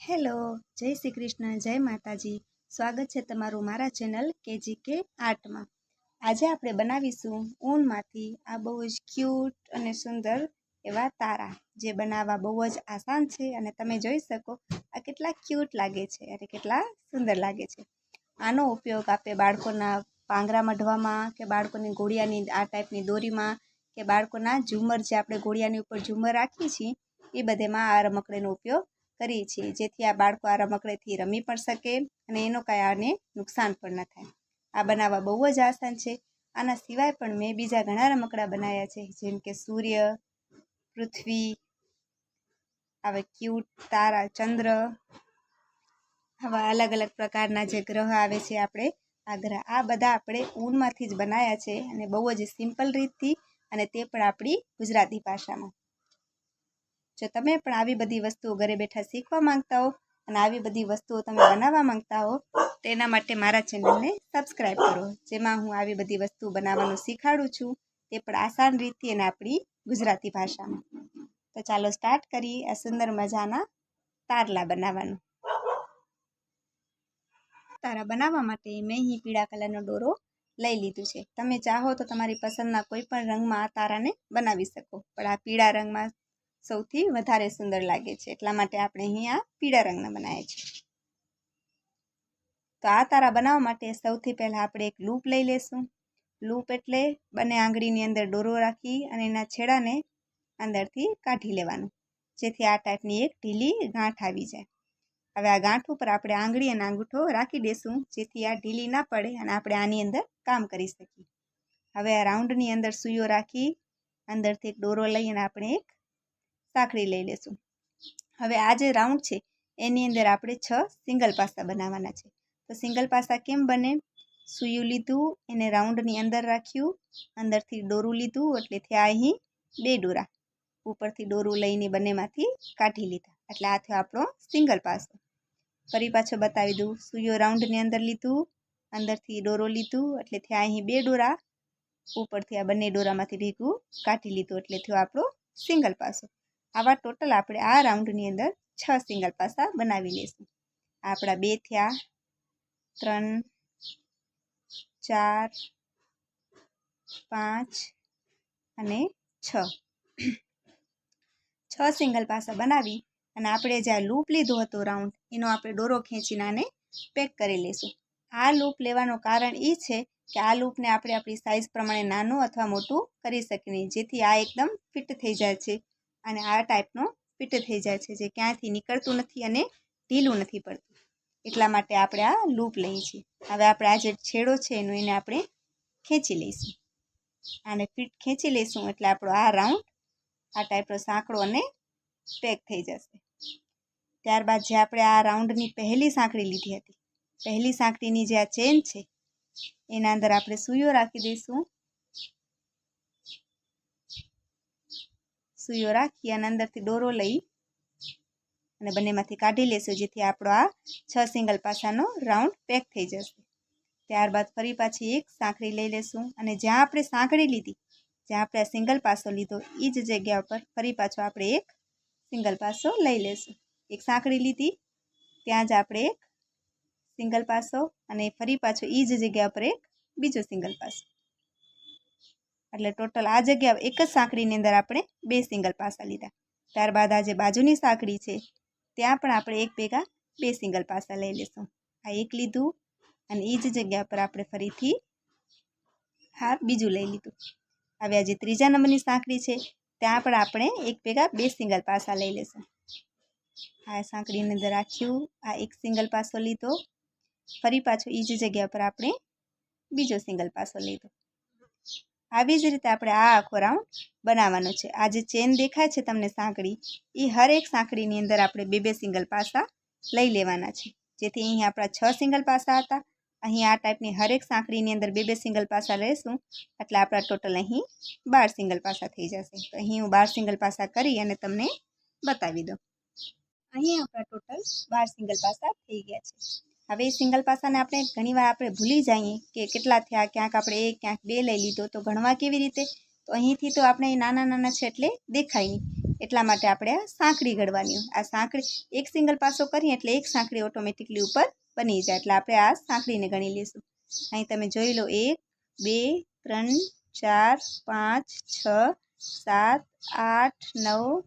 Hello, જય શ્રી કૃષ્ણ, જય માતાજી. સ્વાગત છે તમારું મારા ચેનલ કેજી કે આર્ટમાં. આજે આપણે બનાવીશું ઊનમાંથી આ બહુ જ ક્યુટ અને સુંદર એવા તારા, જે બનાવવા બહુ જ આસાન છે અને તમે જોઈ શકો આ કેટલા ક્યુટ લાગે છે અને કેટલા સુંદર લાગે છે. આનો ઉપયોગ આપણે બાળકોના પાંગરા મઢવામાં કે બાળકોની ઘોડિયાની આ ટાઈપની દોરીમાં કે બાળકોના ઝુમર, જે આપણે ઘોડિયાની ઉપર ઝુમર રાખીએ છીએ, એ બધેમાં આ રમકડીનો ઉપયોગ કરીએ છીએ જેથી આ બાળકો આ રમકડેથી રમી પણ શકે અને એનો કાંઈ આને નુકસાન પણ ન થાય. આ બનાવવા બહુ જ આસાન છે. આના સિવાય પણ મેં બીજા ઘણા રમકડા બનાવ્યા છે, જેમ કે સૂર્ય, પૃથ્વી, આવે ક્યુટ તારા ચંદ્ર, આવા અલગ અલગ પ્રકારના જે ગ્રહ આવે છે આપણે, આ ગ્રહ, આ બધા આપણે ઊનમાંથી જ બનાવ્યા છે અને બહુ જ સિમ્પલ રીતથી અને તે પણ આપણી ગુજરાતી ભાષામાં. જો તમે પણ આવી બધી વસ્તુઓ ઘરે બેઠા શીખવા માંગતા હો અને આવી બધી વસ્તુઓ તમે બનાવવા માંગતા હો તેના માટે મારા ચેનલને સબસ્ક્રાઈબ કરો. જેમાં હું આવી બધી વસ્તુ બનાવવાનું શીખાડું છું, તે પણ આસાન રીતથી અને આપણી ગુજરાતી ભાષામાં. તો ચાલો સ્ટાર્ટ કરીએ આ સુંદર મજાના તારલા બનાવવાનું. તારા બનાવવા માટે મેં અહીં પીળા કલરનો દોરો લઈ લીધું છે. તમે ચાહો તો તમારી પસંદના કોઈ પણ રંગમાં આ તારાને બનાવી શકો. પણ આ પીળા રંગમાં સૌથી વધારે સુંદર લાગે છે. એટલા માટે આપણે અહીંયા પીળા રંગના બનાવ્યા છે. તો આ તારા બનાવવા માટે સૌથી પહેલાં આપણે એક લૂપ લઈ લેશું. લૂપ એટલે બંને આંગળીની અંદર દોરો રાખી અને એના છેડાને અંદરથી કાઢી લેવાનું. જેથી આ ટાઈપની એક ઢીલી ગાંઠ આવી જાય. હવે આ ગાંઠ ઉપર આપણે આંગળી અને આંગૂઠો રાખી દઈશું જેથી આ ઢીલી ના પડે અને આપણે આની અંદર કામ કરી શકીએ. હવે આ રાઉન્ડની અંદર સૂયો રાખી, અંદરથી એક દોરો લઈ અને આપણે એક સાંકળી લઈ લેશું. હવે આ જે રાઉન્ડ છે, એની અંદર આપણે છ સિંગલ પાસા બનાવવાના છે. તો સિંગલ પાસા કેમ બને? સૂયું લીધું, એને રાઉન્ડની અંદર રાખ્યું, અંદરથી દોરું લીધું એટલે થયા અહીં બે દોરા ઉપરથી દોરું લઈને બંનેમાંથી કાઢી લીધા. એટલે આ થયો આપણો સિંગલ પાસો ફરી પાછો બતાવી દઉં. સુયો રાઉન્ડની અંદર લીધું, અંદરથી દોરો લીધું એટલે થયા અહીં બે દોરા ઉપરથી આ બંને દોરામાંથી ભેગું કાઢી લીધું, એટલે થયો આપણો સિંગલ પાસો આવા ટોટલ આપણે આ રાઉન્ડની અંદર છ સિંગલ પાસા બનાવી લઈશું. આપણા બે થયા, ત્રણ, ચાર, પાંચ અને છ. છ સિંગલ પાસા બનાવી અને આપણે જે આ લૂપ લીધો હતો રાઉન્ડ એનો આપણે દોરો ખેંચીને આને પેક કરી લઈશું. આ લૂપ લેવાનું કારણ એ છે કે આ લૂપને આપણે આપણી સાઇઝ પ્રમાણે નાનું અથવા મોટું કરી શકીએ જેથી આ એકદમ ફિટ થઈ જાય છે. અને આ ટાઈપનો ફિટ થઈ જાય છે, જે ક્યાંયથી નીકળતું નથી અને ઢીલું નથી પડતું. એટલા માટે આપણે આ લૂપ લઈએ છીએ. હવે આપણે આ જે છેડો છે એનો એને આપણે ખેંચી લઈશું. આને ફિટ ખેંચી લઈશું એટલે આપણો આ રાઉન્ડ, આ ટાઈપનો સાંકડો અને પેક થઈ જશે. ત્યારબાદ જે આપણે આ રાઉન્ડની પહેલી સાંકળી લીધી હતી, પહેલી સાંકળીની જે આ ચેન છે, એના અંદર આપણે સુઈઓ રાખી દઈશું. સૂયો રાખી અને અંદરથી દોરો લઈ અને બંનેમાંથી કાઢી લેશું, જેથી આપણો આ છ સિંગલ પાસાનો રાઉન્ડ પેક થઈ જશે. ત્યારબાદ ફરી પાછી એક સાંકળી લઈ લેશું અને જ્યાં આપણે સાંકળી લીધી, જ્યાં આપણે સિંગલ પાસો લીધો એ જ જગ્યા ઉપર ફરી પાછો આપણે એક સિંગલ પાસો લઈ લેશું. એક સાંકળી લીધી, ત્યાં જ આપણે એક સિંગલ પાસો અને ફરી પાછો એ જ જગ્યા પર એક બીજો સિંગલ પાસો. એટલે ટોટલ આ જગ્યા એક જ સાંકળીની અંદર આપણે બે સિંગલ પાસા લીધા. ત્યારબાદ આ જે બાજુની સાંકળી છે, ત્યાં પણ આપણે એક ભેગા બે સિંગલ પાસા લઈ લેશું આ એક લીધું અને એ જ જગ્યા પર આપણે ફરીથી હા બીજું લઈ લીધું. હવે આ જે ત્રીજા નંબરની સાંકળી છે, ત્યાં પણ આપણે એક ભેગા બે સિંગલ પાસા લઈ લેશું આ સાંકળીની અંદર રાખ્યું, આ એક સિંગલ પાસો લીધો, ફરી પાછો એ જ જગ્યા પર આપણે બીજો સિંગલ પાસો લીધો. આવી જ રીતે આપણે આ આખો રાઉન્ડ બનાવવાનો છે. આ જે ચેન દેખાય છે તમને સાંકળી એ હરેક સાંકળીની અંદર આપણે બે બે સિંગલ પાસા લઈ લેવાના છે. જેથી અહીં આપણા છ સિંગલ પાસા હતા. અહીં આ ટાઈપની હરેક સાંકળીની અંદર બે બે સિંગલ પાસા લેશું એટલે આપણા ટોટલ અહીં બાર સિંગલ પાસા થઈ જશે. તો અહીં હું બાર સિંગલ પાસા કરી અને તમને બતાવી દઉં. અહીં આપણા ટોટલ બાર સિંગલ પાસા થઈ ગયા છે. હવે સિંગલ પાસાને આપણે ઘણીવાર આપણે ભૂલી જઈએ કે કેટલા થયા, ક્યાંક આપણે એક, ક્યાંક બે લઈ લીધો, તો ગણવા કેવી રીતે? તો અહીંથી તો આપણે નાના નાના છે એટલે દેખાય નહીં. એટલા માટે આપણે આ સાંકડી ઘડવાની આ સાંકળી, એક સિંગલ પાસો કરીએ એટલે એક સાંકળી ઓટોમેટિકલી ઉપર બની જાય. એટલે આપણે આ સાંકડીને ગણી લઈશું. અહીં તમે જોઈ લો, એક, બે, ત્રણ, ચાર, પાંચ, છ, સાત, આઠ, નવ,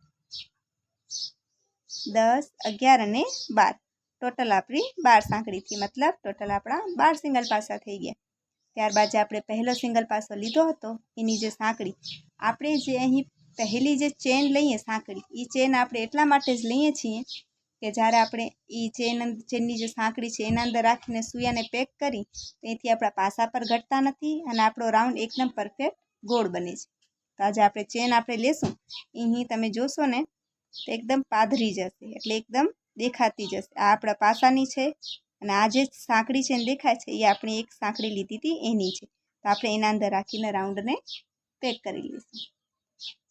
દસ, અગિયાર અને બાર. ટોટલ આપણી બાર સાંકળીથી, મતલબ ટોટલ આપણા બાર સિંગલ પાસા થઈ ગયા. ત્યારબાદ જે આપણે પહેલો સિંગલ પાસો લીધો હતો, એની જે સાંકળી, આપણે જે અહીં પહેલી જે ચેન લઈએ સાંકળી એ ચેન આપણે એટલા માટે જ લઈએ છીએ કે જ્યારે આપણે એ ચેન ચેનની જે સાંકળી છે, એના અંદર રાખીને સૂયાને પેક કરી, તો એથી આપણા પાસા પર ઘટતા નથી અને આપણો રાઉન્ડ એકદમ પરફેક્ટ ગોળ બને છે. તો આજે આપણે ચેન આપણે લેશું. અહીં તમે જોશો ને, તો એકદમ પાધરી જશે, એટલે એકદમ દેખાતી જશે આ આપણા પાસાની છે અને આ જે સાંકળી છે ને દેખાય છે, એ આપણે એક સાંકળી લીધી હતી, એની છે. તો આપણે એના અંદર રાખીને રાઉન્ડને પેક કરી લઈશું.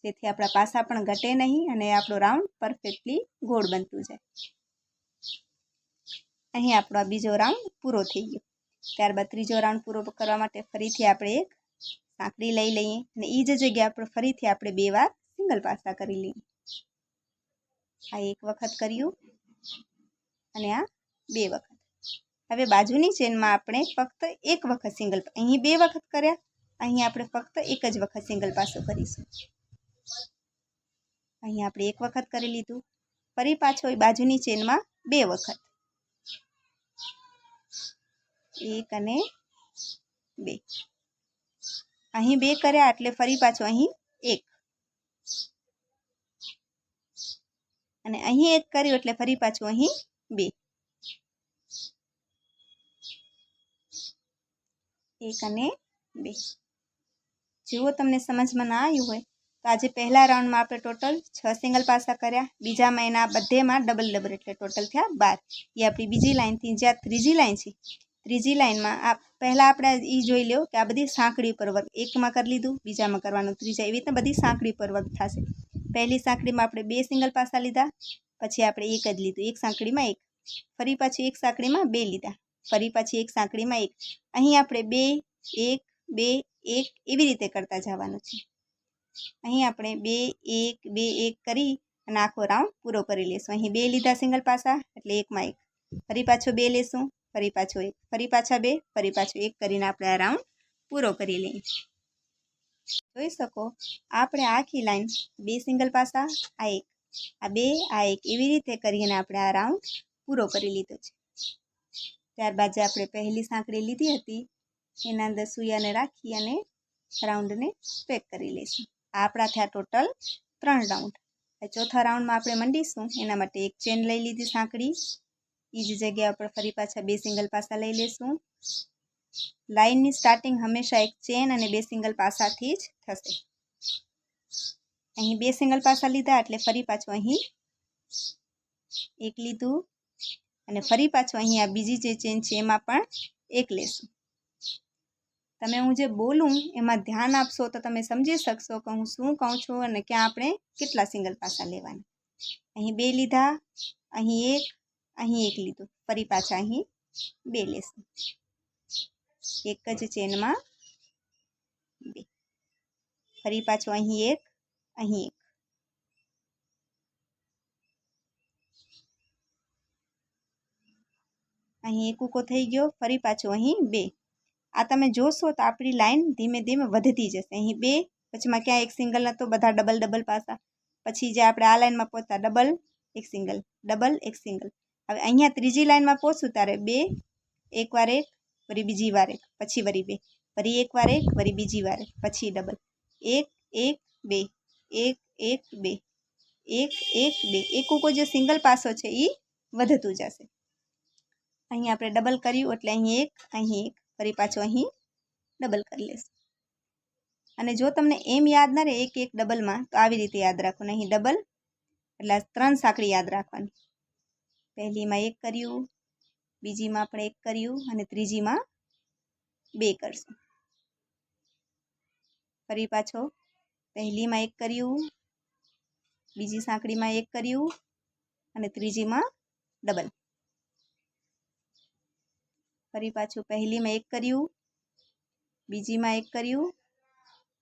જેથી આપણા પાસા પણ ઘટે નહીં અને આપણો રાઉન્ડ પરફેક્ટલી ગોળ બનતું જાય. અહીં આપણો બીજો રાઉન્ડ પૂરો થઈ ગયો. ત્યારબાદ ત્રીજો રાઉન્ડ પૂરો કરવા માટે ફરીથી આપણે એક સાંકળી લઈ લઈએ અને એ જ જગ્યા આપણે ફરીથી આપણે બે વાર સિંગલ પાસા કરી લઈએ. આ એક વખત કર્યું. અને આ બે વખત. હવે બાજુની ચેનમાં આપણે ફક્ત એક વખત સિંગલ અહીં બે વખત કર્યા, અહીં આપણે ફક્ત એક જ વખત સિંગલ પાસો કરીશું. અહીં આપણે એક વખત કરી લીધું. ફરી પાછો બાજુની ચેનમાં બે વખત. એક અને બે. અહીં બે કર્યા એટલે ફરી પાછો અહીં એક અને અહીં એક કર્યું એટલે ફરી પાછું અહીં બે. એક અને બે. જુઓ તમને સમજમાં ના આવ્યું હોય તો આજે પહેલા રાઉન્ડમાં આપણે ટોટલ છ સિંગલ પાસા કર્યા. બીજામાં એના બધેમાં ડબલ ડબલ એટલે ટોટલ થયા બાર. એ આપણી બીજી લાઇનથી જ્યાં ત્રીજી લાઇન છે, ત્રીજી લાઇનમાં આ પહેલાં આપણે એ જોઈ લો કે આ બધી સાંકળી પર વર્ગ. એકમાં કરી લીધું, બીજામાં કરવાનું, ત્રીજા. એવી રીતે બધી સાંકળી પર વર્ગ થશે. પહેલી સાંકળીમાં આપણે બે સિંગલ પાસા લીધા, પછી આપણે એક જ લીધું, એક સાંકળીમાં એક, ફરી પાછી એક સાંકળીમાં બે લીધા, ફરી પાછી એક સાંકળીમાં એક. અહીં આપણે બે, એક બે, એક એવી રીતે કરતા જવાનું છે. અહીં આપણે બે, એક બે, એક કરી અને આખો રાઉન્ડ પૂરો કરી લઈશું અહીં બે લીધા સિંગલ પાસા, એટલે એકમાં એક. ફરી પાછો બે લેશું, ફરી પાછો એક. ફરી પાછા બે, ફરી પાછો એક કરીને આપણે આ રાઉન્ડ પૂરો કરી લઈએ. જોઈ શકો? આપણે આખી લાઈન, બે સિંગલ પાસા, આ એક. આ બે, આ એક. એવી રીતે કરીને આપણે આ રાઉન્ડ પૂરો કરી લીધો છે. ત્યારબાદ જે આપણે પહેલી સાંકળી લીધી હતી, એના અંદર સૂયાને રાખી અને રાઉન્ડને પેક કરી લઈશું. આપણા થયા ટોટલ ત્રણ રાઉન્ડ. ચોથા રાઉન્ડમાં આપણે મંડીશું. એના માટે એક ચેન લઈ લીધી સાંકળી. એ જ જગ્યા આપણે ફરી પાછા બે સિંગલ પાસા લઈ લેશું લાઇનની સ્ટાર્ટિંગ હંમેશા એક ચેન અને બે સિંગલ પાસાથી જ થશે. અહીં બે સિંગલ પાસા લીધા એટલે ફરી પાછું અહીં એક લીધું અને ફરી પાછું અહીં આ બીજી જે ચેન છે એમાં પણ એક લેશું. તમે હું જે બોલું એમાં ધ્યાન આપશો તો તમે સમજી શકશો કે હું શું કહું છું અને ક્યાં આપણે કેટલા સિંગલ પાસા લેવાના. અહીં બે લીધા, અહીં એક અહીં એક લીધું. ફરી પાછા અહીં બે લેશું. એક જ ચેનમાં બે. ફરી પાછું અહીં એક અહીં એક. અહીં એક ઉકો થઈ ગયો, ફરી પાછું અહીં બે. આ તમે જોશો તો આપણી લાઈન ધીમે ધીમે વધતી જશે. અહીં બે, પછીમાં ક્યાં એક સિંગલ નહોતો બધા ડબલ ડબલ પાસા. પછી જે આપણે આ લાઈનમાં પહોંચતા ડબલ, એક સિંગલ, ડબલ, એક સિંગલ. હવે અહીંયા ત્રીજી લાઈનમાં પહોંચું ત્યારે બે, એકવાર એક વળી બીજી વાર એક પછી વળી બે. વળી એકવાર એક વળી બીજી વાર એક પછી ડબલ એક એક, બે. એક એક, બે. એક એક, બે. એક ઉકો જે સિંગલ પાસો છે એ વધતું જશે. અહીં આપણે ડબલ કર્યું એટલે અહીં એક અહીં એક. ફરી પાછો અહીં ડબલ કરી લેશું. અને જો તમને એમ યાદ ના રહે એક એક ડબલમાં તો આવી રીતે યાદ રાખવાનું અહીં ડબલ એટલે ત્રણ સાંકળી યાદ રાખવાની. પહેલીમાં એક કર્યું બીજીમાં આપણે એક કર્યું અને ત્રીજીમાં બે કરશું. ફરી પાછો પહેલીમાં એક કર્યું, બીજી સાંકળીમાં એક કર્યું અને ત્રીજીમાં ડબલ ફરી પાછું પહેલીમાં એક કર્યું, બીજીમાં એક કર્યું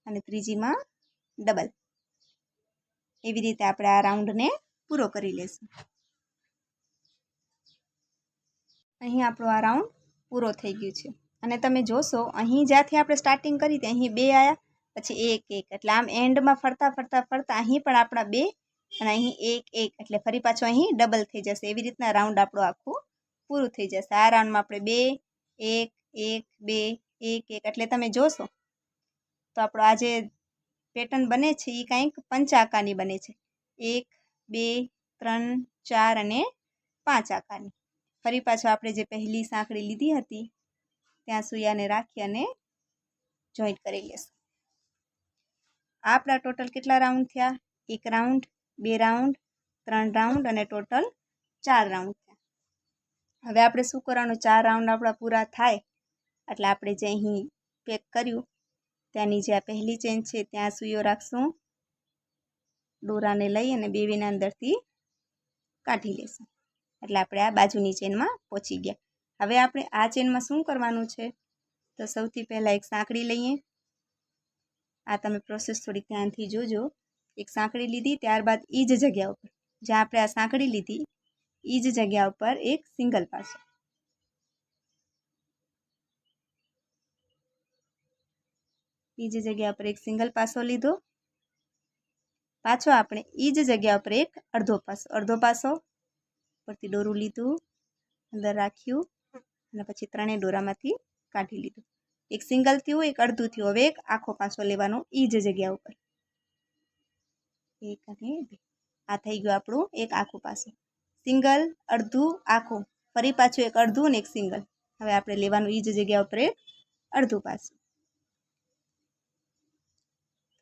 અને ત્રીજીમાં ડબલ એવી રીતે આપણે આ રાઉન્ડને પૂરો કરી લઈશું અહીં આપણો આ રાઉન્ડ પૂરો થઈ ગયું છે. અને તમે જોશો, અહીં જ્યાંથી આપણે સ્ટાર્ટિંગ કરી હતી અહીં બે આવ્યા પછી એક એક. એટલે આમ એન્ડમાં ફરતા ફરતા ફરતા અહીં પણ આપણા બે અને અહીં એક એક. એટલે ફરી પાછો અહીં ડબલ થઈ જશે. એવી રીતના રાઉન્ડ આપણું આખું પૂરું થઈ જશે. આ રાઉન્ડમાં આપણે બે, એક એક, બે, એક એક. એટલે તમે જોશો, તો આપણો આ જે પેટર્ન બને છે એ કંઈક પંચાકારની બને છે. એક, બે, ત્રણ, ચાર અને પાંચ આકારની. ફરી પાછો આપણે જે પહેલી સાંકળી લીધી હતી, ત્યાં સૂયાને રાખી અને જોઈન્ટ કરી લેશું. આપણા ટોટલ કેટલા રાઉન્ડ થયા? એક રાઉન્ડ બે રાઉન્ડ ત્રણ રાઉન્ડ અને ટોટલ ચાર રાઉન્ડ થયા. હવે આપણે શું કરવાનું? ચાર રાઉન્ડ આપણા પૂરા થાય, એટલે આપણે જે અહીં પેક કર્યું, ત્યાંની જે આ પહેલી ચેન છે, ત્યાં સૂયો રાખશું. દોરાને લઈ અને બેવીના અંદરથી કાઢી લેશું. એટલે આપણે આ બાજુની ચેનમાં પહોંચી ગયા. હવે આપણે આ ચેનમાં શું કરવાનું છે? તો સૌથી પહેલાં એક સાંકળી લઈએ. આ તમે પ્રોસેસ થોડીક ધ્યાનથી જોજો. એક સાંકળી લીધી, ત્યારબાદ એ જ જગ્યા ઉપર. જ્યાં આપણે આ સાંકળી લીધી એ જ જગ્યા ઉપર એક સિંગલ પાસો. એ જ જગ્યા ઉપર એક સિંગલ પાસો લીધો. પાછો આપણે એ જ જગ્યા ઉપર એક અડધો પાસો. અડધો પાસો પરથી દોરું લીધું, અંદર રાખ્યું અને પછી ત્રણેય દોરામાંથી કાઢી લીધું. એક સિંગલ થયું, એક અડધું થયું. હવે એક આખો પાસો લેવાનો એ જ જગ્યા ઉપર. એક અને આ થઈ ગયું આપણું એક આખું પાસો. સિંગલ, અડધું, આખું. ફરી પાછું એક અડધું અને એક સિંગલ. હવે આપણે લેવાનું એ જ જગ્યા ઉપર એક અડધું પાસું.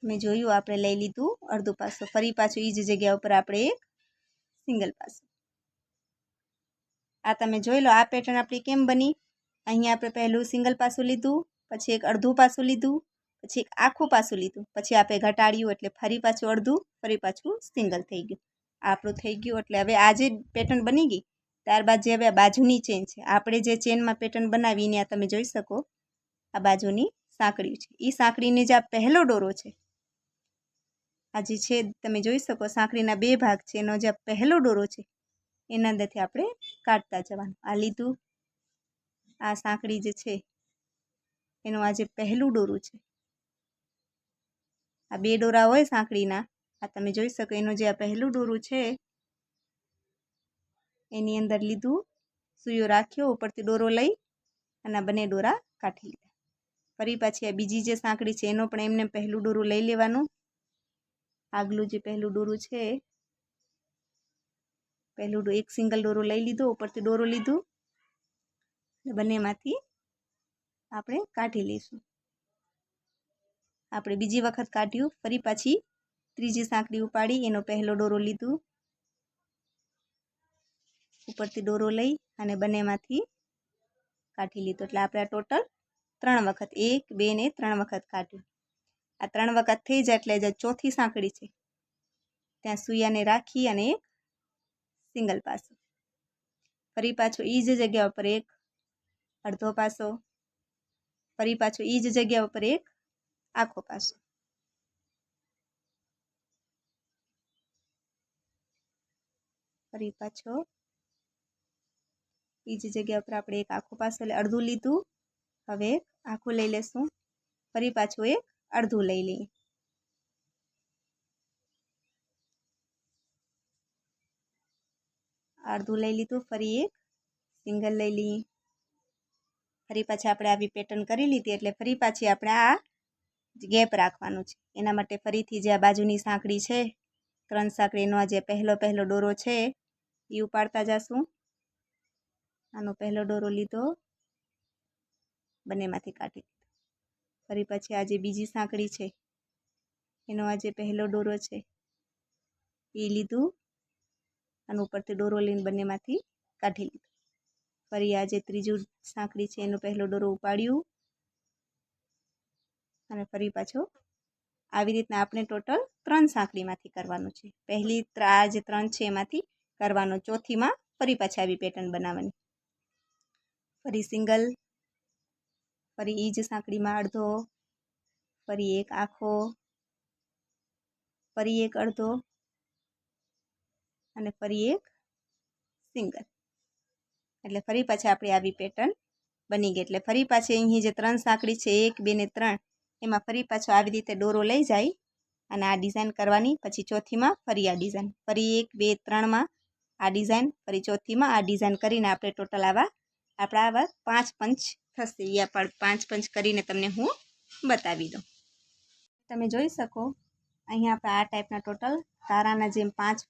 મેં જોયું, આપણે લઈ લીધું અડધું પાસો. ફરી પાછું એ જ જગ્યા ઉપર આપણે એક સિંગલ પાસો. આ તમે જોઈ લો, આ પેટર્ન આપણી કેમ બની? અહીંયા આપણે પહેલું સિંગલ પાસું લીધું, પછી એક અડધું પાસું લીધું, પછી એક આખું પાસું લીધું, પછી આપણે ઘટાડ્યું એટલે ફરી પાછું અડધું, ફરી પાછું સિંગલ થઈ ગયું. આપણું થઈ ગયું એટલે હવે આ જે પેટર્ન બની ગઈ, ત્યારબાદ જે હવે બાજુની ચેન છે, આપણે જે ચેનમાં પેટર્ન બનાવીને આ તમે જોઈ શકો, આ બાજુની સાંકળી છે. એ સાંકળીને જે આ પહેલો ડોરો છે, આ જે છે, તમે જોઈ શકો, સાંકળીના બે ભાગ છે, એનો જે પહેલો ડોરો છે એના અંદરથી આપણે કાઢતા જવાનું. આ લીધું. આ સાંકળી જે છે, એનું આ જે પહેલું ડોરું છે, આ બે ડોરા હોય સાંકળીના, આ તમે જોઈ શકો એનું જે આ પહેલું ડોરું છે, એની અંદર લીધું સુયો રાખ્યો, ઉપરથી ડોરો લઈ અને બંને ડોરા કાઢી લીધા. ફરી પાછી આ બીજી જે સાંકળી છે, એનો પણ એમને પહેલું ડોરું લઈ લેવાનું. આગલું જે પહેલું ડોરું છે પહેલું એક સિંગલ ડોરો લઈ લીધો, ઉપરથી ડોરો લીધું. બંનેમાંથી આપણે કાઢી લઈશું. આપણે બીજી વખત કાઢ્યું, ફરી પાછી ત્રીજી સાંકડી ઉપાડી, એનો પહેલો ડોરો લીધું. ઉપરથી ડોરો લઈ અને બંનેમાંથી કાઢી લીધો. એટલે આપણે આ ટોટલ ત્રણ વખત, એક, બે ને ત્રણ વખત કાઢ્યું. આ ત્રણ વખત થઈ જાય એટલે જે ચોથી સાંકળી છે. ત્યાં સૂયાને રાખી અને એક સિંગલ પાસો. ફરી પાછો એ જ જગ્યા ઉપર એક, અડધો પાસો. ફરી પાછો એ જ જગ્યા ઉપર એક, આખો પાસો. ફરી પાછો એ જ જગ્યા ઉપર આપણે એક આખો પાસો એટલે અડધું લીધું. હવે આખું લઈ લેશું. ફરી પાછું એક અડધું લઈ લઈએ. અડધું લઈ લીધું ફરી એક, સિંગલ લઈ લઈ. ફરી પાછી આપણે આવી પેટર્ન કરી લીધી એટલે ફરી પાછી આપણે આ ગેપ રાખવાનું છે. એના માટે ફરીથી જે આ બાજુની સાંકળી છે, ત્રણ સાંકડીનો આ જે પહેલો પહેલો ડોરો છે એ ઉપાડતા જશું. આનો પહેલો ડોરો લીધો, બંનેમાંથી કાઢી દીધો ફરી પછી આ જે બીજી સાંકળી છે, એનો આ જે પહેલો ડોરો છે એ લીધું. અને ઉપરથી ડોરો લઈને બંનેમાંથી કાઢી લીધું. ફરી આ જે ત્રીજું સાંકળી છે, એનો પહેલો ડોરો ઉપાડ્યું અને ફરી પાછો આવી રીતના આપણે ટોટલ ત્રણ સાંકળીમાંથી કરવાનું છે. પહેલી આ જે ત્રણ છે એમાંથી કરવાનો, ચોથીમાં ફરી પાછી આવી પેટર્ન બનાવવાની. ફરી સિંગલ ફરી એ જ સાંકળીમાં અડધો, ફરી એક આખો, ફરી એક અડધો અને ફરી એક સિંગલ. એટલે ફરી પાછી આપણી આવી પેટર્ન બની ગઈ. એટલે ફરી પાછી અહીં જે ત્રણ સાંકળી છે, એક, બે ને ત્રણ, એમાં ફરી પાછો આવી રીતે દોરો લઈ જાય અને આ ડિઝાઇન કરવાની. પછી ચોથીમાં ફરી આ ડિઝાઇન ફરી એક, બે, ત્રણમાં આ ડિઝાઇન ફરી ચોથીમાં આ ડિઝાઇન કરીને આપણે ટોટલ આવા, આપણા આવા પાંચ પંચ થશે. એ પણ પાંચ પંચ કરીને તમને હું બતાવી દઉં. તમે જોઈ શકો, અહીંયા આપણે આ ટાઈપના ટોટલ તારાના જેમ પાંચ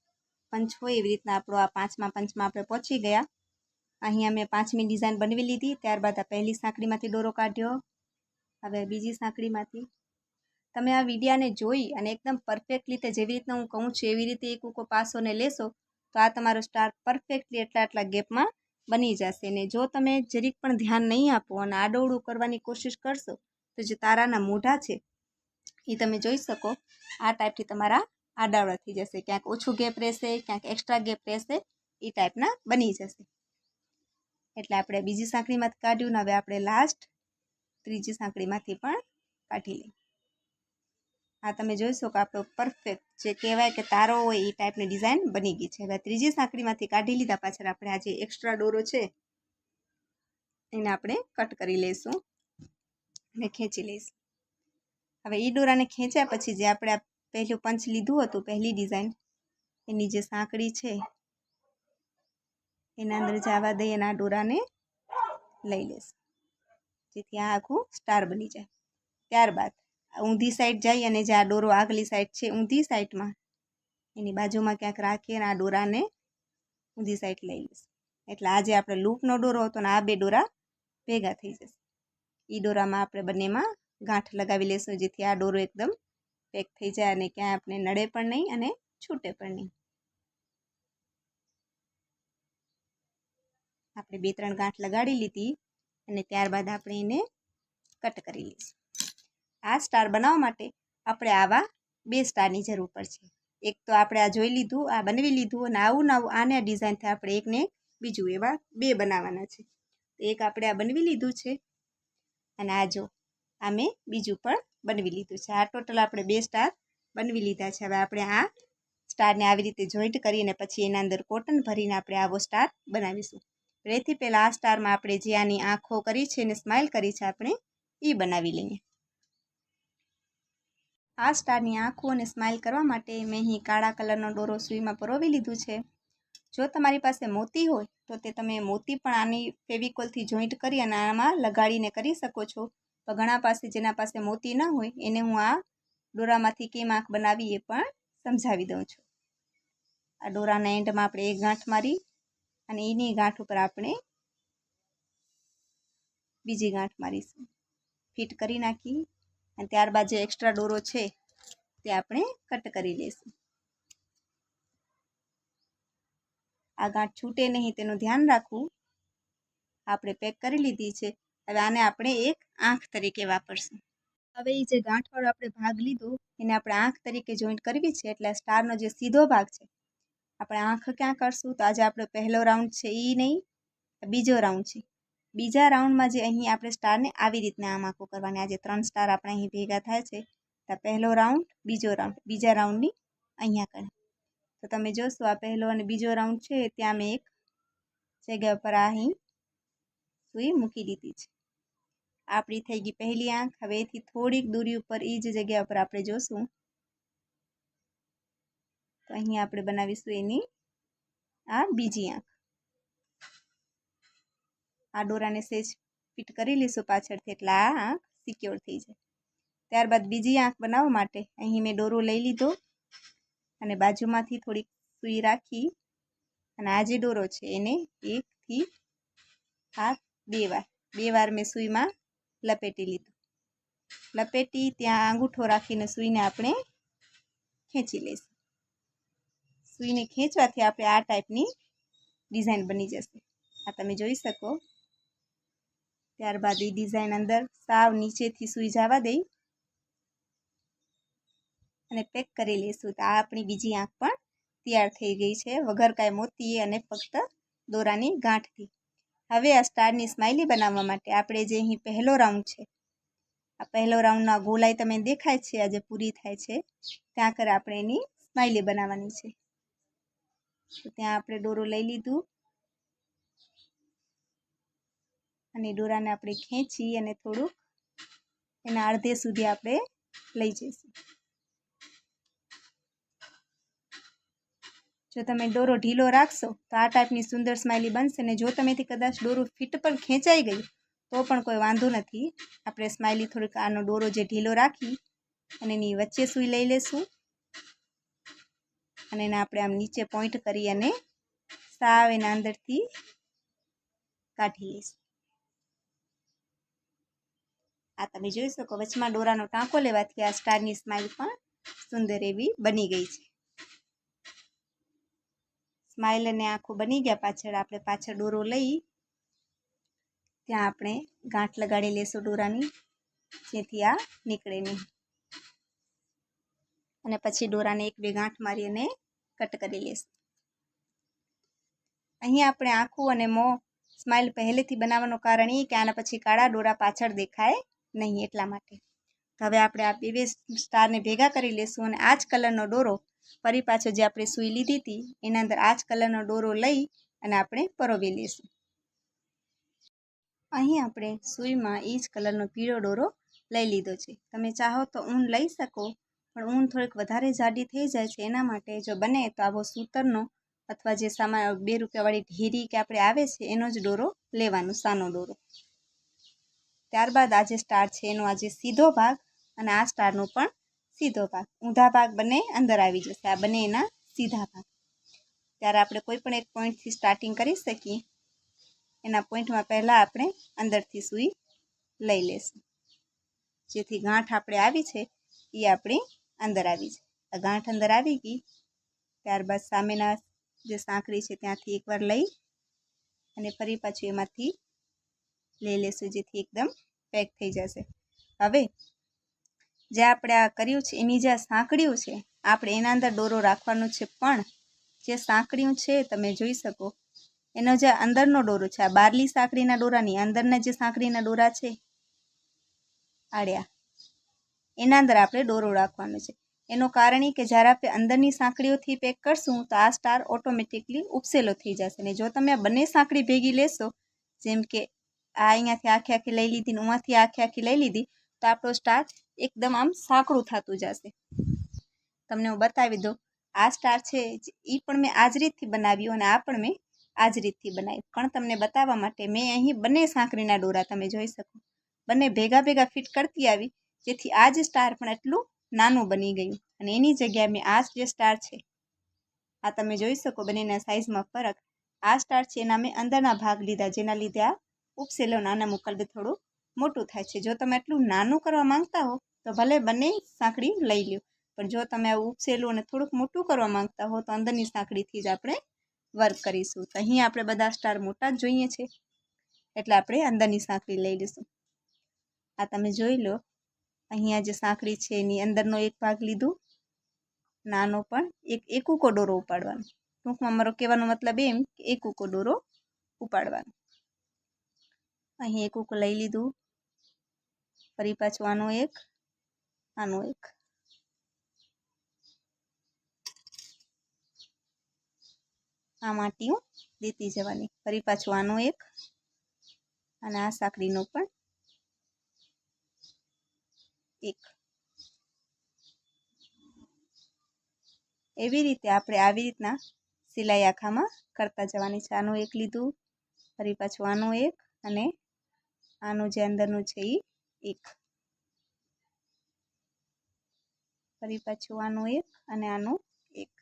પંચ હોય એવી રીતના આપણો આ પાંચમા પંચમાં આપણે પહોંચી ગયા. અહીંયા મેં પાંચમી ડિઝાઇન બનાવી લીધી, ત્યારબાદ આ પહેલી સાંકળીમાંથી દોરો કાઢ્યો. હવે બીજી સાંકળીમાંથી. તમે આ વિડીયાને જોઈ અને એકદમ પરફેક્ટ રીતે જેવી રીતના હું કહું છું, એવી રીતે એક ઉકો પાસોને લેશો, તો આ તમારો સ્ટાર પરફેક્ટલી એટલા આટલા ગેપમાં બની જશે. ને જો તમે જરીક પણ ધ્યાન નહીં આપો અને આડોવડું કરવાની કોશિશ કરશો, તો જે તારાના મોઢા છે, એ તમે જોઈ શકો. આ ટાઈપથી તમારા આડાવડા થઈ જશે. ક્યાંક ઓછું ગેપ રહેશે, ક્યાંક એક્સ્ટ્રા ગેપ રહેશે, એ ટાઈપના બની જશે. એટલે આપણે બીજી સાંકળીમાંથી કાઢ્યું ને હવે આપણે લાસ્ટ ત્રીજી સાંકળીમાંથી પણ કાઢી લઈએ. આ તમે જોઈશો કે આપણો પરફેક્ટ જે કહેવાય કે તારો હોય એ ટાઈપની ડિઝાઇન બની ગઈ છે. હવે ત્રીજી સાંકળીમાંથી કાઢી લીધા પાછળ આપણે આ જે એક્સ્ટ્રા ડોરો છે, એને આપણે કટ કરી લઈશું અને ખેંચી લઈશું. હવે એ દોરાને ખેંચ્યા પછી જે આપણે આ પહેલું પંચ લીધું હતું, પહેલી ડિઝાઇન એની જે સાંકળી છે, એના અંદર જવા દઈ એના ડોરાને લઈ લઈશ જેથી આ આખું સ્ટાર બની જાય. ત્યારબાદ ઊંધી સાઈડ જઈ અને જે આ ડોરો આગલી સાઈડ છે, ઊંધી સાઈડમાં એની બાજુમાં ક્યાંક રાખી અને આ ડોરાને ઊંધી સાઈડ લઈ લઈશ એટલે આજે આપણે લૂપનો ડોરો હતો ને આ બે ડોરા ભેગા થઈ જશે. એ ડોરામાં આપણે બંનેમાં ગાંઠ લગાવી લઈશું જેથી આ ડોરો એકદમ પેક થઈ જાય અને ક્યાંય આપણે નડે પણ નહીં અને છૂટે પણ નહીં. આપણે બે ત્રણ ગાંઠ લગાડી લીધી અને ત્યારબાદ આપણે એને કટ કરી લઈશું. આ સ્ટાર બનાવવા માટે આપણે આવા બે સ્ટારની જરૂર પડશે. એક તો આપણે આ જોઈ લીધું, આ બનાવી લીધું અને આવું નવું આને ડિઝાઇનથી આપણે એકને બીજું એવા બે બનાવવાના છે. તો એક આપણે આ બનાવી લીધું છે અને આ જો, આ મેં બીજું પણ બનાવી લીધું છે. આ ટોટલ આપણે બે સ્ટાર બનાવી લીધા છે. હવે આપણે આ સ્ટારને આવી રીતે જોઈન્ટ કરીને પછી એના અંદર કોટન ભરીને આપણે આવો સ્ટાર બનાવીશું. એથી પહેલાં આ સ્ટારમાં આપણે જે આની આંખો કરી છે અને સ્માઇલ કરી છે આપણે એ બનાવી લઈએ. આ સ્ટારની આંખો અને સ્માઇલ કરવા માટે મેં અહીં કાળા કલરનો દોરો સુઈમાં પરોવી લીધું છે. જો તમારી પાસે મોતી હોય, તો તે તમે મોતી પણ આની ફેવિકોલથી જોઈન્ટ કરી અને આમાં લગાડીને કરી શકો છો. તો ઘણા પાસે જેના પાસે મોતી ન હોય એને હું આ દોરામાંથી કેમ આંખ બનાવી એ પણ સમજાવી દઉં છું. આ દોરાના એન્ડમાં આપણે એક ગાંઠ મારી અને એની ગાંઠ ઉપર આપણે બીજી ગાંઠ મારીશું. ફિટ કરી નાખી અને ત્યારબાદ જે એક્સ્ટ્રા દોરો છે તે આપણે કટ કરી લઈશું. આ ગાંઠ છૂટે નહીં તેનું ધ્યાન રાખવું. આપણે પેક કરી લીધી છે. હવે આને આપણે એક આંખ તરીકે વાપરશું. હવે એ જે ગાંઠવાળો આપણે ભાગ લીધો, એને આપણે આંખ તરીકે જોઈન્ટ કરવી છે, એટલે સ્ટારનો જે સીધો ભાગ છે, આપણે આંખ ક્યાં કરશું? તો આજે આપણો પહેલો રાઉન્ડ છે એ નહીં બીજો રાઉન્ડ છે. બીજા રાઉન્ડમાં જે અહીં આપણે સ્ટારને આવી રીતના આમ આખું કરવાની આજે ત્રણ સ્ટાર આપણે અહીં ભેગા થાય છે, તો પહેલો રાઉન્ડ બીજો રાઉન્ડ બીજા રાઉન્ડની અહીંયા કરે તો તમે જોશો આ પહેલો અને બીજો રાઉન્ડ છે, ત્યાં મેં એક જગ્યા પર અહીં સુઈ મૂકી દીધી છે. આપણી થઈ ગઈ પહેલી આંખ. હવે એથી થોડીક દૂરી ઉપર એ જ જગ્યા ઉપર આપણે જોશું. તો અહીં આપણે બનાવીશું એની, આ બીજી આંખ. આ દોરાને સેજ ફિટ કરી લઈશું પાછળથી, એટલે આ આંખ સિક્યોર થઈ જાય. ત્યારબાદ બીજી આંખ બનાવવા માટે અહીં મેં દોરો લઈ લીધો અને બાજુમાંથી થોડીક સૂઈ રાખી અને આ જે દોરો છે એને એકથી આ બે વાર બે વાર મેં સૂઈમાં લપેટી લીધું. લપેટી ત્યાં અંગૂઠો રાખીને સૂઈને આપણે ખેંચી લઈશું. સૂઈને ખેંચવાથી આપણે આ ટાઈપની ડિઝાઇન બની જશે. આ તમે જોઈ શકો. ત્યારબાદ એ ડિઝાઇન અંદર સાવ નીચેથી સૂઈ જવા દઈ અને પેક કરી લઈશું. તો આ આપણી બીજી આંખ પણ તૈયાર થઈ ગઈ છે. વગર કાંઈ મોતી અને ફક્ત દોરાની ગાંઠથી. હવે આ સ્ટારની સ્માઇલી બનાવવા માટે આપણે જે અહીં પહેલો રાઉન્ડ છે, આ પહેલો રાઉન્ડના ગોલાઈ તમે દેખાય છે આજે પૂરી થાય છે, ત્યાં કરે આપણે એની સ્માઇલી બનાવવાની છે. તો ત્યાં આપણે દોરો લઈ લીધું અને દોરાને આપણે ખેંચી અને થોડુંક એના અડધે સુધી આપણે લઈ જઈશું. જો તમે દોરો ઢીલો રાખશો, તો આ ટાઈપની સુંદર સ્માઇલી બનશે ને જો તમેથી કદાચ દોરો ફિટ પણ ખેંચાઈ ગયું, તો પણ કોઈ વાંધો નથી. આપણે સ્માઇલી થોડીક આનો દોરો જે ઢીલો રાખી અને એની વચ્ચે સૂઈ લઈ લેશું. અને એને આપણે આમ નીચે પોઈન્ટ કરી અને સાવ એના અંદરથી કાઢી લઈશું. આ તમે જોઈ શકો, વચમાં દોરાનો ટાંકો લેવાથી આ સ્ટારની સ્માઇલ પણ સુંદર એવી બની ગઈ છે. સ્માઇલ અને આંખો બની ગયા પાછળ આપણે પાછળ દોરો લઈ ત્યાં આપણે ગાંઠ લગાડી લેશું દોરાની, જેથી આ નીકળે નહીં. અને પછી દોરાને એક બે ગાંઠ મારી અને કટ કરી લેશું. અહીંયા આપણે આંખું અને મોં સ્માઇલ પહેલેથી બનાવવાનું કારણ એ કે આના પછી કાળા દોરા પાછળ દેખાય નહીં એટલા માટે. હવે આપણે આ બે સ્ટારને ભેગા કરી લેશું અને આ જ કલરનો દોરો ફરી પાછો જે આપણે સૂઈ લીધી હતી, એના અંદર આ જ કલરનો દોરો લઈ અને આપણે પરોવી લઈશું અહીં આપણે સૂઈમાં એ જ કલરનો પીળો દોરો લઈ લીધો છે. તમે ચાહો તો ઊન લઈ શકો, પણ ઊન થોડીક વધારે જાડી થઈ જાય છે, એના માટે જો બને તો આવો સૂતરનો અથવા જે સામા બે રૂપિયાવાળી ઢેરી કે આપણે આવે છે, એનો જ દોરો લેવાનો, સાનો દોરો ત્યારબાદ આ જે સ્ટાર છે, એનો આ જે સીધો ભાગ અને આ સ્ટારનો પણ સીધો ભાગ. ઊંધા ભાગ બંને અંદર આવી જશે. આ બંને એના સીધા ભાગ. ત્યારે આપણે કોઈ પણ એક પોઈન્ટથી સ્ટાર્ટિંગ કરી શકીએ. એના પોઈન્ટમાં પહેલાં આપણે અંદરથી સૂઈ લઈ લેશું જેથી ગાંઠ આપણે આવી છે, એ આપણી અંદર આવી છે. આ ગાંઠ અંદર આવી ગઈ, ત્યારબાદ સામેના જે સાંકળી છે ત્યાંથી એકવાર લઈ અને ફરી પાછું એમાંથી લઈ લેશું જેથી એકદમ પેક થઈ જશે. હવે જે આપણે આ કર્યું છે, એની જે સાંકળ્યું છે, આપણે એના અંદર દોરો રાખવાનો છે પણ જે સાંકળીઓ છે, તમે જોઈ શકો. એનો જે અંદરનો દોરો છે, આ બારલી સાંકળીના દોરાની અંદરના જે સાંકળીના દોરા છે, આડ્યા, એના અંદર આપણે દોરો રાખવાનો છે. એનું કારણ એ કે જ્યારે આપણે અંદરની સાંકળીઓથી પેક કરશું, તો આ સ્ટાર ઓટોમેટિકલી ઉપસેલો થઈ જશે. ને જો તમે આ બંને સાંકળી ભેગી લેશો, જેમ કે આ અહીંયાથી આખી આખી લઈ લીધી ને ઉમાંથી આખી આખી લઈ લીધી, તો આપણો સ્ટાર એકદમ આમ સાંકડું થતું જશે. તમને હું બતાવી દઉં, આ સ્ટાર છે એ પણ મેં આ જ રીતથી બનાવ્યું અને આ પણ મેં આ જ રીતથી બનાવી પણ તમને બતાવવા માટે મેં અહીં બંને સાંકળીના ડોરા તમે જોઈ શકો. બંને ભેગા ભેગા ફિટ કરતી આવી, જેથી આ જ સ્ટાર પણ એટલું નાનું બની ગયું. અને એની જગ્યાએ મેં આ જે સ્ટાર છે, આ તમે જોઈ શકો બંનેના સાઇઝમાં ફરક. આ સ્ટાર છે એના મેં અંદરના ભાગ લીધા, જેના લીધે આ ઉપસેલો નાના મુકલબે થોડું મોટું થાય છે. જો તમે એટલું નાનું કરવા માંગતા હો, તો ભલે બંને સાંકળી લઈ લ્યો. પણ જો તમે આવું ઉપસેલું અને થોડુંક મોટું કરવા માંગતા હો, તો અંદરની સાંકળીથી જ આપણે વર્ક કરીશું. તો અહીં આપણે બધા સ્ટાર મોટા જ જોઈએ છે. એટલે આપણે અંદરની સાંકળી લઈ લઈશું. આ તમે જોઈ લો. અહીંયા જે સાંકળી છે, એની અંદરનો એક ભાગ લીધું. નાનો પણ એક એકૂકો ડોરો ઉપાડવાનો. ટૂંકમાં મારો કહેવાનો મતલબ એમ કે એકૂકો ડોરો ઉપાડવાનો. અહીં એકૂકો લઈ લીધું. ફરી પાછું આનો એક આનો એક. આ માટીઓ દેતી જવાની. ફરી પાછું આનો એક અને આ સાંકળીનો પણ એક. એવી રીતે આપણે આવી રીતના સિલાઈ આખામાં કરતા જવાની છે. આનું એક લીધું ફરી પાછું આનું એક અને આનું જે અંદરનું છે એ એક. ફરી પાછું આનું એક અને આનું એક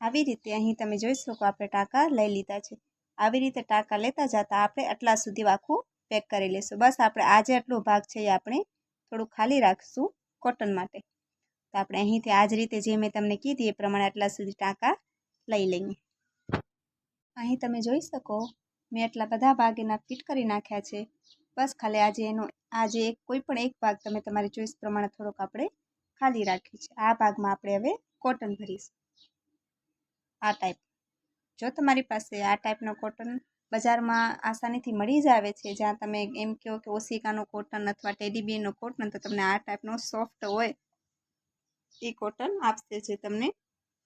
આવી રીતે અહીં તમે જોઈ શકો આપણે ટાંકા લઈ લીધા છે. આવી રીતે ટાંકા લેતા જતા આપણે આટલા સુધી આખું પેક કરી લઈશું બસ આપણે આજે આટલો ભાગ છે એ આપણે થોડું ખાલી રાખશું કોટન માટે. તો આપણે અહીંથી આ જ રીતે જે મેં તમને કીધી એ પ્રમાણે આટલા સુધી ટાંકા લઈ લઈએ. અહીં તમે જોઈ શકો મેં એટલા બધા ભાગ એના ફિટ કરી નાખ્યા છે. બસ ખાલી આજે એનો, આજે એક, કોઈ પણ એક ભાગ તમે તમારી ચોઈસ પ્રમાણે થોડોક આપણે ખાલી રાખી છે. આ ભાગમાં આપણે હવે કોટન ભરીશું. આ ટાઈપ જો તમારી પાસે આ ટાઈપનો કોટન બજારમાં આસાનીથી મળી જ આવે છે, જ્યાં તમે એમ કહો કે ઓસિકાનો કોટન અથવા ટેડીબીનો કોટન તો તમને આ ટાઈપનો સોફ્ટ હોય, એ કોટન આપશે જે તમને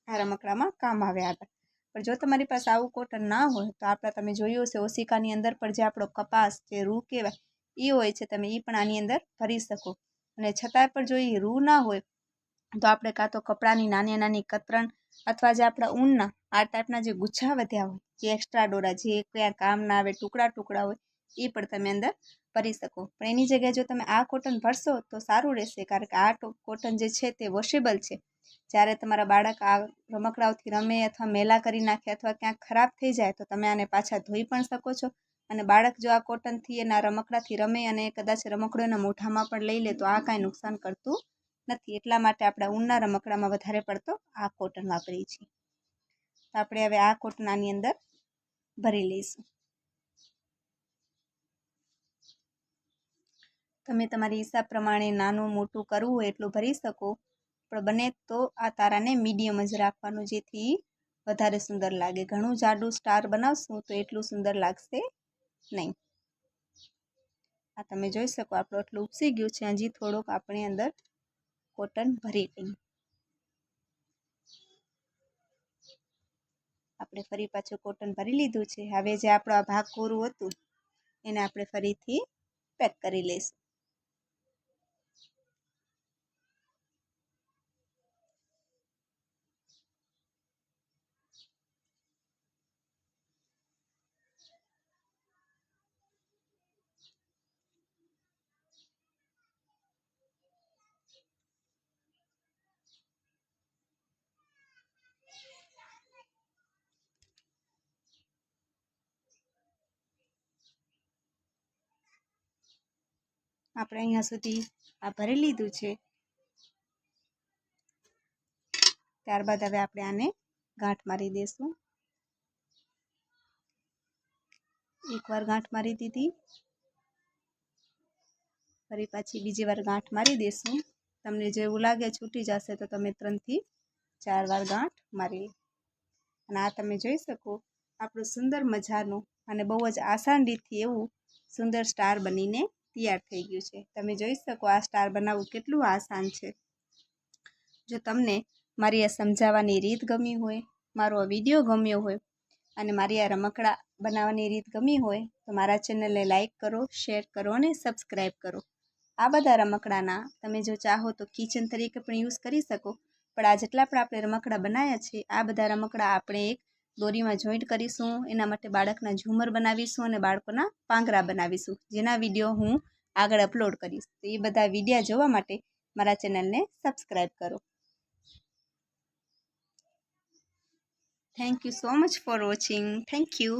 આ રમકડામાં કામ આવે આગળ. પણ જો તમારી પાસે આવું કોટન ના હોય, તો આપણે તમે જોયું હશે, ઓશિકાની અંદર પણ જે આપણો કપાસ, જે રૂ કહેવાય એ હોય છે, તમે એ પણ આની અંદર ભરી શકો. અને છતાંય પણ જો એ રૂ ના હોય, તો આપણે કાં તો કપડાની નાની નાની કતરણ અથવા જે આપણા ઊનના, આ ટાઈપના જે ગુચ્છા વધ્યા હોય જે એક્સ્ટ્રા ડોરા, જે ક્યાં કામ ના આવે, ટુકડા ટુકડા હોય એ પણ તમે અંદર ભરી શકો. પણ એની જગ્યાએ જો તમે આ કોટન ભરશો તો સારું રહેશે, કારણ કે આ કોટન જે છે તે વોશેબલ છે. જ્યારે તમારા બાળક આ રમકડાઓથી રમે અથવા મેલા કરી નાખે અથવા ક્યાંક ખરાબ થઈ જાય તો તમે આને પાછા ધોઈ પણ શકો છો. અને બાળક જો આ કોટનથી એના રમકડાથી રમે અને કદાચ રમકડો એના મોઢામાં પણ લઈ લે તો આ કાંઈ નુકસાન કરતું નથી. એટલા માટે આપણે ઊનના રમકડામાં વધારે પડતો આ કોટન વાપરીએ છીએ. તો આપણે હવે આ કોટન આની અંદર ભરી લઈશું. તમે તમારી હિસાબ પ્રમાણે નાનું મોટું કરવું હોય એટલું ભરી શકો, પણ બને તો આ તારાને મીડિયમ જ રાખવાનું, જેથી વધારે સુંદર લાગે. ઘણું જાડું સ્ટાર બનાવશું તો એટલું સુંદર લાગશે નહીં. આ તમે જોઈ શકો, આપણું એટલું ઉપસી ગયું છે. હજી થોડુંક આપણે અંદર કોટન ભરી લઈએ. આપણે ફરી પાછું કોટન ભરી લીધું છે. હવે જે આપણો આ ભાગ કોરું હતું, એને આપણે ફરીથી પેક કરી લઈશું. આપણે અહીંયા સુધી આ ભરી લીધું છે. ત્યારબાદ હવે આપણે આને ગાંઠ મારી દઈશું એકવાર ગાંઠ મારી દીધી. ફરી પાછી બીજી વાર ગાંઠ મારી દઈશું તમને જેવું લાગે છૂટી જશે તો તમે ત્રણથી ચાર વાર ગાંઠ મારી અને આ તમે જોઈ શકો, આપણું સુંદર મજાનું અને બહુ જ આસાન રીતથી એવું સુંદર સ્ટાર બનીને તૈયાર થઈ ગયું છે. તમે જોઈ શકો આ સ્ટાર બનાવવું કેટલું આસાન છે. જો તમને મારી આ સમજાવવાની રીત ગમી હોય, મારો આ વીડિયો ગમ્યો હોય અને મારી આ રમકડા બનાવવાની રીત ગમી હોય, તો મારા ચેનલને લાઇક કરો, શેર કરો અને સબસ્ક્રાઈબ કરો. આ બધા રમકડાના તમે જો ચાહો તો કિચન તરીકે પણ યુઝ કરી શકો. પણ આ જેટલા પણ આપણે રમકડા બનાવ્યા છે, આ બધા રમકડા આપણે એક દોરીમાં જોઈન્ટ કરીશું, એના માટે બાળકના ઝુમર બનાવીશું અને બાળકોના પાંગરા બનાવીશું, જેના વીડિયો હું આગળ અપલોડ કરીશ. તો એ બધા વિડીયા જોવા માટે મારા ચેનલને સબસ્ક્રાઈબ કરો. Thank you so much for watching thank you